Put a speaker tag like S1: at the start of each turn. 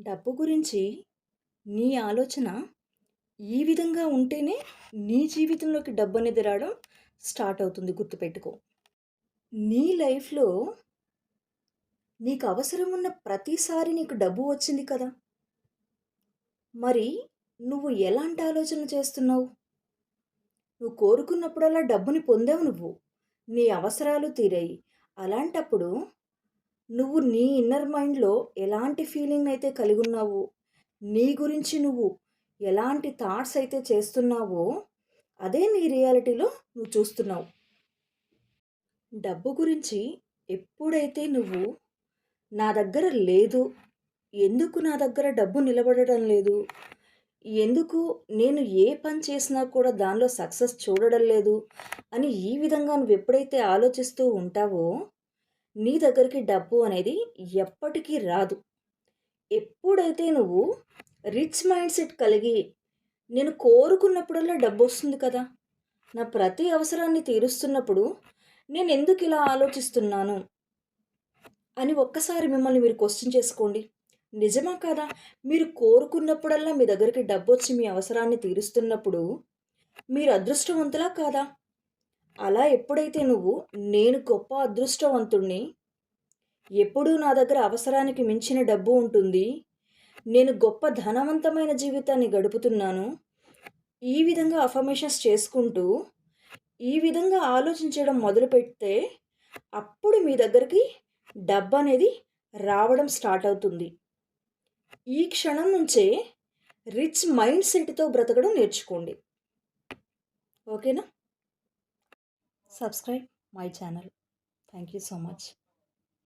S1: డబ్బు గురించి నీ ఆలోచన ఈ విధంగా ఉంటేనే నీ జీవితంలోకి డబ్బు అనేది రావడం స్టార్ట్ అవుతుంది గుర్తుపెట్టుకో. నీ లైఫ్లో నీకు అవసరం ఉన్న ప్రతిసారి నీకు డబ్బు వచ్చింది కదా? మరి నువ్వు ఎలాంటి ఆలోచన చేస్తున్నావు? నువ్వు కోరుకున్నప్పుడల్లా డబ్బుని పొందావు నువ్వు. నీ అవసరాలు తీరాయి. అలాంటప్పుడు నువ్వు నీ ఇన్నర్ మైండ్లో ఎలాంటి ఫీలింగ్ అయితే కలిగి ఉన్నావో నీ గురించి నువ్వు ఎలాంటి థాట్స్ అయితే చేస్తున్నావో అదే నీ రియాలిటీలో నువ్వు చూస్తున్నావు. డబ్బు గురించి ఎప్పుడైతే నువ్వు నా దగ్గర లేదు ఎందుకు నా దగ్గర డబ్బు నిలబడడం లేదు? ఎందుకు నేను ఏ పని చేసినా కూడా దానిలో సక్సెస్ చూడడం లేదు? అని ఈ విధంగా నువ్వు ఎప్పుడైతే ఆలోచిస్తూ ఉంటావో నీ దగ్గరికి డబ్బు అనేది ఎప్పటికీ రాదు. ఎప్పుడైతే నువ్వు రిచ్ మైండ్ సెట్ కలిగి నేను కోరుకున్నప్పుడల్లా డబ్బు వస్తుంది కదా నా ప్రతి అవసరాన్ని తీరుస్తున్నప్పుడు నేను ఎందుకు ఇలా ఆలోచిస్తున్నాను అని ఒక్కసారి మిమ్మల్ని మీరు క్వశ్చన్ చేసుకోండి. నిజమా కాదా? మీరు కోరుకున్నప్పుడల్లా మీ దగ్గరికి డబ్బు వచ్చి మీ అవసరాన్ని తీరుస్తున్నప్పుడు మీరు అదృష్టవంతులా కాదా? అలా ఎప్పుడైతే నువ్వు నేను గొప్ప అదృష్టవంతుణ్ణి ఎప్పుడూ నా దగ్గర అవసరానికి మించిన డబ్బు ఉంటుంది నేను గొప్ప ధనవంతమైన జీవితాన్ని గడుపుతున్నాను ఈ విధంగా అఫర్మేషన్స్ చేసుకుంటూ ఈ విధంగా ఆలోచించడం మొదలుపెడితే అప్పుడు మీ దగ్గరికి డబ్బు అనేది రావడం స్టార్ట్ అవుతుంది. ఈ క్షణం నుంచే రిచ్ మైండ్ సెట్తో బ్రతకడం నేర్చుకోండి. ఓకేనా? subscribe my channel. Thank you so much.